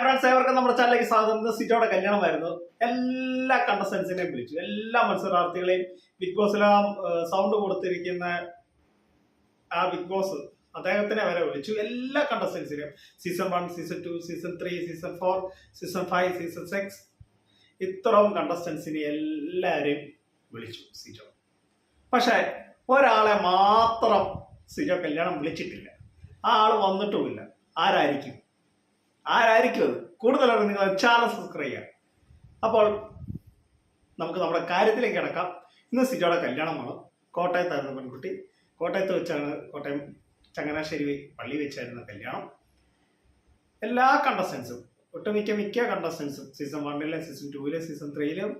Friends ഏവർക്കും നമ്മുടെ ചാനലിലേക്ക് സ്വാഗതം. സീറ്റോടെ കല്യാണമായിരുന്നു. എല്ലാ കണ്ടസ്റ്റൻസിനെയും വിളിച്ചു. എല്ലാ മത്സരാർത്ഥികളെയും ബിഗ് ബോസിലാം സൗണ്ട് കൊടുത്തിരിക്കുന്ന ആ ബിഗ് ബോസ് അദ്ദേഹത്തിനെ വരെ വിളിച്ചു. എല്ലാ കണ്ടസ്റ്റൻസിനെയും season one season two season three season four season five season six ഇത്രയും കണ്ടസ്റ്റൻസിനെ എല്ലാവരെയും വിളിച്ചു സിജോ പക്ഷേ ഒരാളെ മാത്രം സിജോ കല്യാണം വിളിച്ചിട്ടില്ല. ആ ആൾ വന്നിട്ടുമില്ല. ആരായിരിക്കും? ആരായിരിക്കും അത്? കൂടുതലാണ് നിങ്ങൾ ചാനൽ സബ്സ്ക്രൈബ് ചെയ്യുക. അപ്പോൾ നമുക്ക് നമ്മുടെ കാര്യത്തിലേക്ക് കിടക്കാം. ഇന്ന് സിജോയുടെ കല്യാണമാണ് കോട്ടയത്തായിരുന്നു പെൺകുട്ടി. കോട്ടയത്ത് വെച്ചാണ് കോട്ടയം ചങ്ങനാശ്ശേരി പള്ളി വെച്ചായിരുന്നു കല്യാണം. എല്ലാ കണ്ടസ്റ്റൻസും ഒട്ടുമിക്ക മിക്ക കണ്ടസ്റ്റൻസും സീസൺ വണ്ണിലെ സീസൺ ടൂവിലെ സീസൺ ത്രീയിലും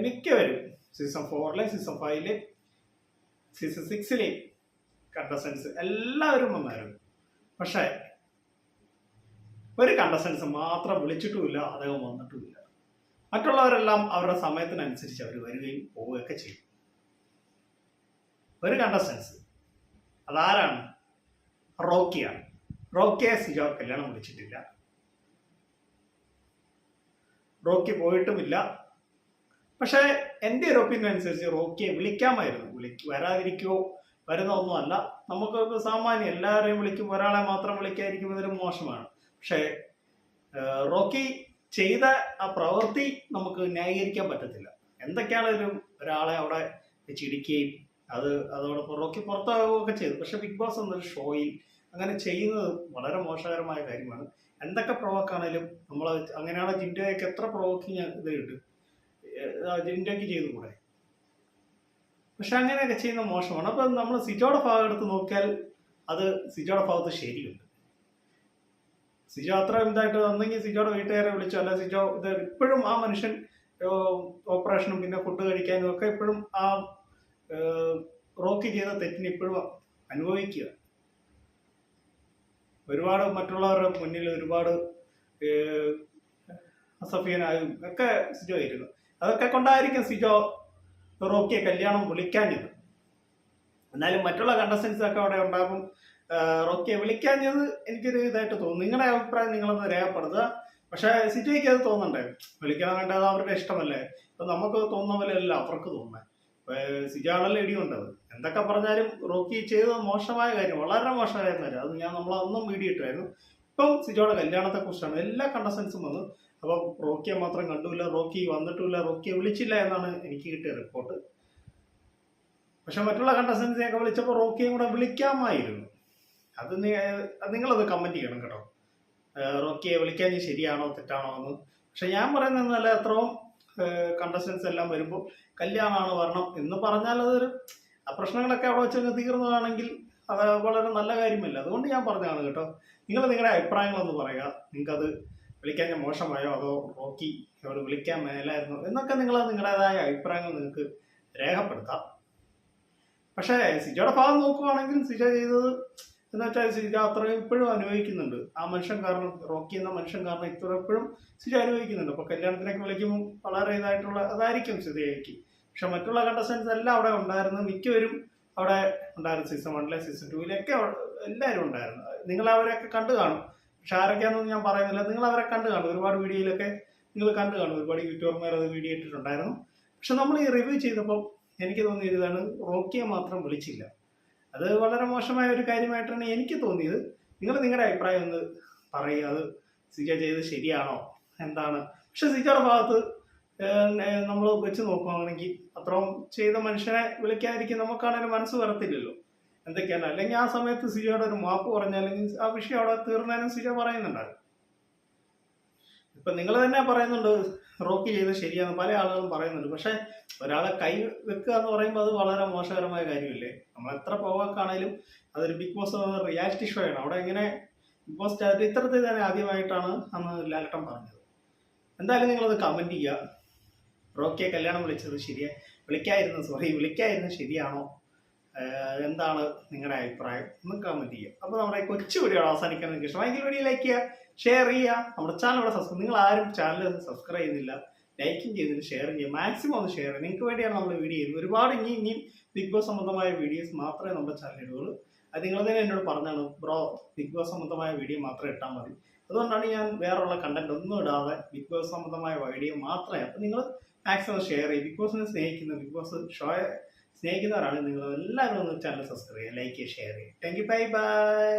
മിക്കവരും സീസൺ ഫോറിലെ സീസൺ ഫൈവിലെ സീസൺ സിക്സിലെയും കണ്ടസ്റ്റൻസ് എല്ലാവരും വന്നായിരുന്നു. പക്ഷേ ഒരു കണ്ടസ്റ്റൻസ് മാത്രം വിളിച്ചിട്ടുമില്ല അദ്ദേഹം വന്നിട്ടുമില്ല. മറ്റുള്ളവരെല്ലാം അവരുടെ സമയത്തിനനുസരിച്ച് അവർ വരികയും പോവുകയൊക്കെ ചെയ്യും. ഒരു കണ്ടസ്റ്റൻസ് അതാരാണ്? റോക്കിയാണ്. റോക്കിയെ സിജോ കല്യാണം വിളിച്ചിട്ടില്ല. റോക്കി പോയിട്ടുമില്ല. പക്ഷേ എന്റെ ഒരു ഒപ്പീനിയൻ അനുസരിച്ച് റോക്കിയെ വിളിക്കാമായിരുന്നു. വിളി വരാതിരിക്കുമോ വരുന്ന ഒന്നുമല്ല നമുക്ക് സാമാന്യം എല്ലാവരെയും വിളിക്കും. ഒരാളെ മാത്രം വിളിക്കാതിരിക്കുന്നതിലും മോശമാണ്. പക്ഷേ റോക്കി ചെയ്ത ആ പ്രവൃത്തി നമുക്ക് ന്യായീകരിക്കാൻ പറ്റത്തില്ല. എന്തൊക്കെയാണെങ്കിലും ഒരാളെ അവിടെ ചിടിക്കുകയും അത് അതോടൊപ്പം റോക്കി പുറത്താവുകയൊക്കെ ചെയ്തു. പക്ഷെ ബിഗ് ബോസ് എന്നൊരു ഷോയിൽ അങ്ങനെ ചെയ്യുന്നത് വളരെ മോശകരമായ കാര്യമാണ്. എന്തൊക്കെ പ്രൊവോക്കാണേലും നമ്മൾ അങ്ങനെയാണ് ജിൻഡോയൊക്കെ എത്ര പ്രൊവോക്കിങ് ഇത് കിട്ടും ജിൻഡോയ്ക്ക് ചെയ്തു കൂടെ? പക്ഷെ അങ്ങനെയൊക്കെ ചെയ്യുന്ന മോശമാണ്. അപ്പം നമ്മൾ സിജോയുടെ ഭാഗം എടുത്ത് നോക്കിയാൽ അത് സിജോയുടെ ഭാഗത്ത് ശരിയുണ്ട്. സിജോ അത്ര ഇതായിട്ട് വന്നെങ്കിൽ സിജോയുടെ വീട്ടുകാരെ വിളിച്ചു. അല്ല സിജോ ഇത് ഇപ്പോഴും ആ മനുഷ്യൻ ഓപ്പറേഷനും പിന്നെ ഫുഡ് കഴിക്കാനും ഒക്കെ ഇപ്പോഴും ആ റോക്ക് ചെയ്ത തെറ്റിന് ഇപ്പോഴും അനുഭവിക്കുക. ഒരുപാട് മറ്റുള്ളവരുടെ മുന്നിൽ ഒരുപാട് അസഫിയനായും ഒക്കെ സിജോ ആയിരുന്നു. അതൊക്കെ കൊണ്ടായിരിക്കും സിജോ റോക്കിയെ കല്യാണം വിളിക്കാഞ്ഞത്. എന്നാലും മറ്റുള്ള കണ്ടസ്റ്റൻസ് ഒക്കെ അവിടെ ഉണ്ടാകും റോക്കിയെ വിളിക്കാഞ്ഞത് എനിക്കൊരു ഇതായിട്ട് തോന്നുന്നു. നിങ്ങളുടെ അഭിപ്രായം നിങ്ങളൊന്ന് രേഖപ്പെടുത്തുക. പക്ഷേ സിറ്റിക്ക് അത് തോന്നണ്ടേ? വിളിക്കണം വേണ്ടത് അവരുടെ ഇഷ്ടമല്ലേ? ഇപ്പൊ നമുക്ക് തോന്നുന്ന പോലെ അല്ല അവർക്ക് തോന്നുന്നത് സിജാണല്ലോ ഇടിയുണ്ടത് എന്തൊക്കെ പറഞ്ഞാലും റോക്കി ചെയ്ത മോശമായ കാര്യം വളരെ മോശമായ കാര്യം. അത് ഞാൻ നമ്മൾ അന്നും വീഡിയോ ഇട്ടായിരുന്നു ഇപ്പം സിജോയുടെ കല്യാണത്തെ കുറിച്ചാണ് എല്ലാ കണ്ടസൻസും വന്നു. അപ്പം റോക്കിയെ മാത്രം കണ്ടുമില്ല റോക്കി വന്നിട്ടില്ല റോക്കിയെ വിളിച്ചില്ല എന്നാണ് എനിക്ക് കിട്ടിയ റിപ്പോർട്ട് പക്ഷെ മറ്റുള്ള കണ്ടസൻസിനെയൊക്കെ വിളിച്ചപ്പോൾ റോക്കിയും കൂടെ വിളിക്കാമായിരുന്നു. അത് നിങ്ങളത് കമന്റ് ചെയ്യണം കേട്ടോ. റോക്കിയെ വിളിക്കാൻ ശരിയാണോ തെറ്റാണോ എന്ന്. പക്ഷെ ഞാൻ പറയുന്നതല്ല എത്രയും കണ്ടസ്റ്റൻസ് എല്ലാം വരുമ്പോൾ കല്യാണമാണ് വരണം എന്ന് പറഞ്ഞാൽ അതൊരു ആ പ്രശ്നങ്ങളൊക്കെ അവിടെ വെച്ച് തീർന്നതാണെങ്കിൽ അത് വളരെ നല്ല കാര്യമല്ല. അതുകൊണ്ട് ഞാൻ പറഞ്ഞതാണ് കേട്ടോ. നിങ്ങൾ നിങ്ങളുടെ അഭിപ്രായങ്ങളൊന്ന് പറയുക. നിങ്ങൾക്കത് വിളിക്കാൻ ഞാൻ മോശമായോ? അതോ റോക്കി അവിടെ വിളിക്കാൻ മേലായിരുന്നു? എന്നൊക്കെ നിങ്ങൾ നിങ്ങളുടേതായ അഭിപ്രായങ്ങൾ നിങ്ങൾക്ക് രേഖപ്പെടുത്താം. പക്ഷേ സിജയുടെ ഭാഗം നോക്കുവാണെങ്കിൽ സിജ ചെയ്തത് എന്ന് വെച്ചാൽ സിജ അത്രയും ഇപ്പോഴും അനുഭവിക്കുന്നുണ്ട്. ആ മനുഷ്യൻ കാരണം റോക്കി എന്ന മനുഷ്യൻ കാരണം ഇത്ര ഇപ്പോഴും സിജ അനുഭവിക്കുന്നുണ്ട്. അപ്പൊ കല്യാണത്തിനൊക്കെ വിളിക്കുമ്പോൾ വളരെ ഇതായിട്ടുള്ള അതായിരിക്കും സിജയ്ക്ക് പക്ഷെ മറ്റുള്ള കണ്ടസ്റ്റൻസ് എല്ലാം അവിടെ ഉണ്ടായിരുന്നു. മിക്കവരും അവിടെ ഉണ്ടായിരുന്നു. സീസൺ വണ്ണിലെ സീസൺ ടൂവിലൊക്കെ എല്ലാവരും ഉണ്ടായിരുന്നു. നിങ്ങൾ അവരെയൊക്കെ കണ്ടു കാണും. പക്ഷെ ആരൊക്കെയാണെന്ന് ഞാൻ പറയുന്നില്ല. നിങ്ങൾ അവരെ കണ്ടു കാണും. ഒരുപാട് വീഡിയോയിലൊക്കെ നിങ്ങൾ കണ്ടു കാണും. ഒരുപാട് യൂട്യൂബർമാർ അത് വീഡിയോ ഇട്ടിട്ടുണ്ടായിരുന്നു. പക്ഷെ നമ്മൾ ഈ റിവ്യൂ ചെയ്തപ്പോൾ എനിക്ക് തോന്നിയ ഇതാണ്. റോക്കിയെ മാത്രം വിളിച്ചില്ല. അത് വളരെ മോശമായ ഒരു കാര്യമായിട്ടാണ് എനിക്ക് തോന്നിയത്. നിങ്ങൾ നിങ്ങളുടെ അഭിപ്രായം ഒന്ന് പറയുക അത് സിജ ചെയ്ത് ശരിയാണോ? എന്താണ്? പക്ഷെ സിജയുടെ ഭാഗത്ത് നമ്മൾ വെച്ച് നോക്കുകയാണെങ്കിൽ അത്രയും ചെയ്ത മനുഷ്യനെ വിളിക്കാതിരിക്കും നമുക്കാണെങ്കിൽ മനസ്സ് വരത്തില്ലല്ലോ. എന്തൊക്കെയാണ്? അല്ലെങ്കിൽ ആ സമയത്ത് സിജയുടെ ഒരു മാപ്പ് പറഞ്ഞല്ലെങ്കിൽ ആ വിഷയം അവിടെ തീർന്നാലും സിജ പറയുന്നുണ്ടായിരുന്നു. ഇപ്പൊ നിങ്ങൾ തന്നെ പറയുന്നുണ്ട് റോക്കി ചെയ്ത് ശരിയാണ് പല ആളുകളും പറയുന്നുണ്ട്. പക്ഷെ ഒരാളെ കൈ വെക്കുക എന്ന് പറയുമ്പോൾ അത് വളരെ മോശകരമായ കാര്യമില്ലേ? നമ്മൾ എത്ര പോവാക്കാണേലും അതൊരു ബിഗ് ബോസ് റിയാലിറ്റി ഷോ ആണ്. അവിടെ എങ്ങനെ ബിഗ് ബോസ് ഇത്തരത്തിൽ തന്നെ ആദ്യമായിട്ടാണ് അന്ന് ലാലട്ടൻ പറഞ്ഞത്. എന്തായാലും നിങ്ങളത് കമന്റ് ചെയ്യുക റോക്കിയെ കല്യാണം വിളിച്ചത് ശരിയാ വിളിക്കായിരുന്നു സോറി വിളിക്കായിരുന്നു ശരിയാണോ? എന്താണ് നിങ്ങളുടെ അഭിപ്രായം? ഒന്ന് കമന്റ് ചെയ്യുക അപ്പോൾ നമ്മുടെ കൊച്ചു വീഡിയോ അവസാനിക്കാൻ നിങ്ങൾക്ക് ഇഷ്ടമായെങ്കിൽ വീഡിയോ ലൈക്ക് ചെയ്യുക ഷെയർ ചെയ്യുക. നമ്മുടെ ചാനൽ ഇവിടെ സബ്സ്ക്രൈബ് നിങ്ങൾ ആരും ചാനൽ സബ്സ്ക്രൈബ് ചെയ്യുന്നില്ല. ലൈക്കും ചെയ്തിട്ട് ഷെയർ ചെയ്യുക മാക്സിമം ഒന്ന് ഷെയർ ചെയ്യുക. നിങ്ങൾക്ക് വേണ്ടിയാണ് നമ്മൾ വീഡിയോ ചെയ്യുന്നത്. ഒരുപാട് ഇനി ഇനിയും ബിഗ് ബോസ് സംബന്ധമായ വീഡിയോസ് മാത്രമേ നമ്മുടെ ചാനലിൽ അത് നിങ്ങൾ തന്നെ എന്നോട് പറഞ്ഞാണ് ബ്രോ ബിഗ് ബോസ് സംബന്ധമായ വീഡിയോ മാത്രം ഇട്ടാൽ മതി. അതുകൊണ്ടാണ് ഞാൻ വേറെയുള്ള കണ്ടന്റ് ഒന്നും ഇടാതെ ബിഗ് ബോസ് സംബന്ധമായ വീഡിയോ മാത്രമേ അപ്പം നിങ്ങൾ മാക്സിമം ഷെയർ ചെയ്യും ബിഗ് ബോസിനെ സ്നേഹിക്കുന്ന ബിഗ് ബോസ് ഷോയെ സ്നേഹിക്കുന്നവരാണ് നിങ്ങൾ എല്ലാവരും ഒന്ന് ചാനൽ സബ്സ്ക്രൈബ് ചെയ്യുക. ലൈക്ക് ചെയ്യുക ഷെയർ ചെയ്യുക. Thank you bye bye